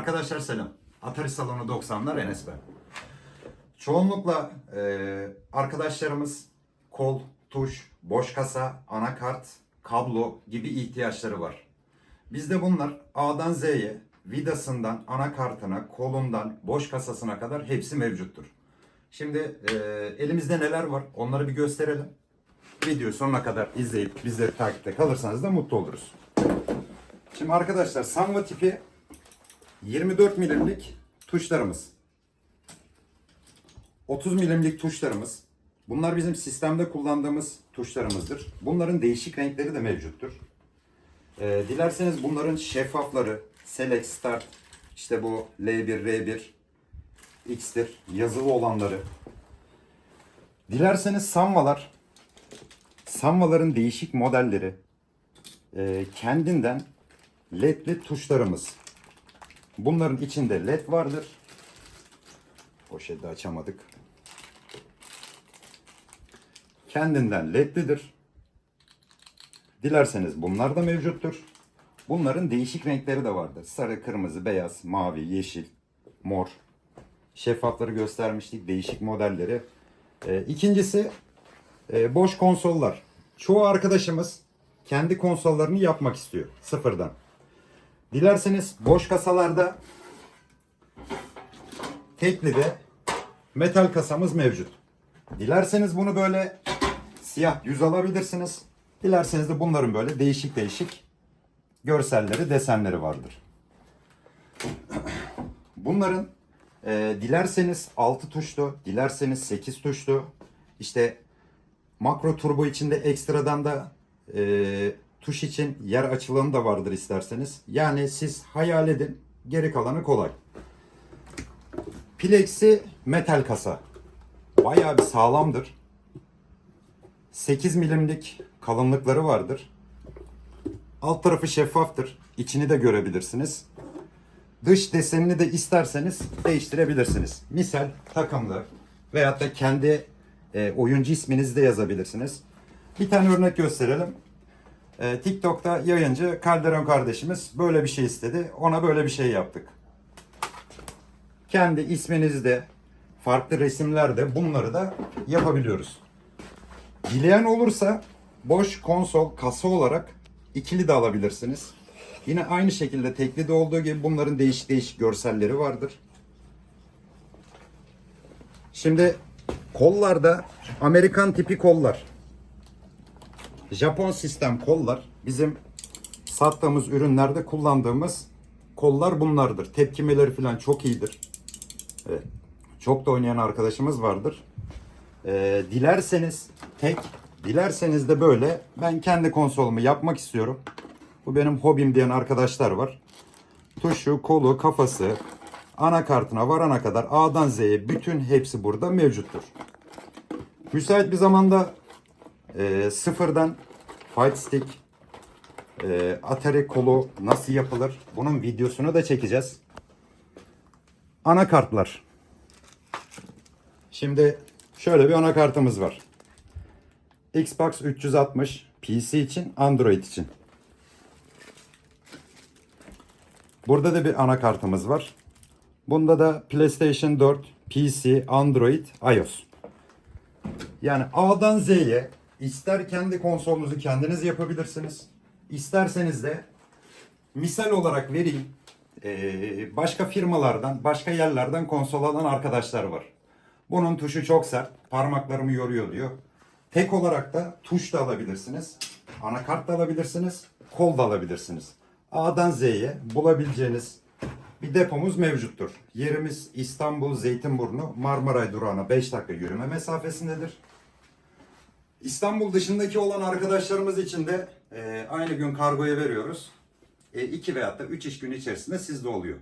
Arkadaşlar selam. Atari Salonu 90'lar Enes ben. Çoğunlukla e, arkadaşlarımız kol, tuş, boş kasa, anakart, kablo gibi ihtiyaçları var. Bizde bunlar A'dan Z'ye, vidasından anakartına, kolundan, boş kasasına kadar hepsi mevcuttur. Şimdi e, elimizde neler var onları bir gösterelim. Videoyu sonuna kadar izleyip bizleri takipte kalırsanız da mutlu oluruz. Şimdi arkadaşlar Sanva tipi 24 milimlik tuşlarımız. 30 milimlik tuşlarımız. Bunlar bizim sistemde kullandığımız tuşlarımızdır. Bunların değişik renkleri de mevcuttur. Ee, dilerseniz bunların şeffafları, Select Start, işte bu L1, R1, X'tir, yazılı olanları. Dilerseniz Sanvalar, Sanvaların değişik modelleri, e, kendinden ledli tuşlarımız. Bunların içinde led vardır. Poşeti açamadık. Kendinden ledlidir. Dilerseniz bunlar da mevcuttur. Bunların değişik renkleri de vardır. Sarı, kırmızı, beyaz, mavi, yeşil, mor. Şeffafları göstermiştik. Değişik modelleri. Ee, ikincisi e, boş konsollar. Çoğu arkadaşımız kendi konsollarını yapmak istiyor sıfırdan. Dilerseniz boş kasalarda tekli de metal kasamız mevcut. Dilerseniz bunu böyle siyah düz alabilirsiniz. Dilerseniz de bunların böyle değişik değişik görselleri, desenleri vardır. Bunların e, dilerseniz 6 tuşlu, dilerseniz 8 tuşlu, işte makro turbo içinde ekstradan da e, tuş için yer açılanı da vardır isterseniz. Yani siz hayal edin, geri kalanı kolay. Plexi metal kasa. Bayağı bir sağlamdır. 8 milimlik kalınlıkları vardır. Alt tarafı şeffaftır. İçini de görebilirsiniz. Dış desenini de isterseniz değiştirebilirsiniz. Misal takımlı veyahut da kendi e, oyuncu isminizi de yazabilirsiniz. Bir tane örnek gösterelim. E, TikTok'ta yayıncı Calderon kardeşimiz böyle bir şey istedi. Ona böyle bir şey yaptık. Kendi isminizde farklı resimlerde bunları da yapabiliyoruz. Dileyen olursa boş konsol kasa olarak ikili de alabilirsiniz. Yine aynı şekilde tekli de olduğu gibi bunların değişik değişik görselleri vardır. Şimdi kollarda Amerikan tipi kollar. Japon sistem kollar. Bizim sattığımız ürünlerde kullandığımız kollar bunlardır. Tepkimeleri falan çok iyidir. Çok da oynayan arkadaşımız vardır. Ee, dilerseniz tek, dilerseniz de böyle ben kendi konsolumu yapmak istiyorum. Bu benim hobim diyen arkadaşlar var. Tuşu, kolu, kafası, anakartına varana kadar A'dan Z'ye bütün hepsi burada mevcuttur. Müsait bir zamanda e, sıfırdan Fight Stick, e, Atari kolu nasıl yapılır bunun videosunu da çekeceğiz. Anakartlar. Şimdi şöyle bir anakartımız var. Xbox 360 PC için, Android için. Burada da bir anakartımız var. Bunda da PlayStation 4, PC, Android, iOS. Yani A'dan Z'ye ister kendi konsolunuzu kendiniz yapabilirsiniz. İsterseniz de misal olarak vereyim. Başka firmalardan, başka yerlerden konsol alan arkadaşlar var. Bunun tuşu çok sert, parmaklarımı yoruyor diyor. Tek olarak da tuş da alabilirsiniz. Anakart da alabilirsiniz, kol da alabilirsiniz. A'dan Z'ye bulabileceğiniz bir depomuz mevcuttur. Yerimiz İstanbul Zeytinburnu Marmaray durağına 5 dakika yürüme mesafesindedir. İstanbul dışındaki olan arkadaşlarımız için de e, aynı gün kargoya veriyoruz. 2 veyahut da 3 iş günü içerisinde sizde oluyor.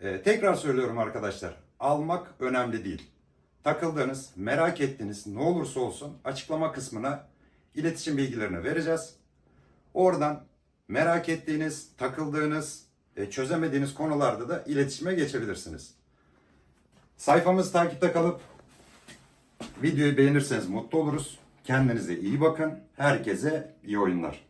E, tekrar söylüyorum arkadaşlar. Almak önemli değil. Takıldığınız, merak ettiğiniz ne olursa olsun açıklama kısmına iletişim bilgilerini vereceğiz. Oradan merak ettiğiniz, takıldığınız, e, çözemediğiniz konularda da iletişime geçebilirsiniz. Sayfamızı takipte kalıp videoyu beğenirseniz mutlu oluruz. Kendinize iyi bakın. Herkese iyi oyunlar.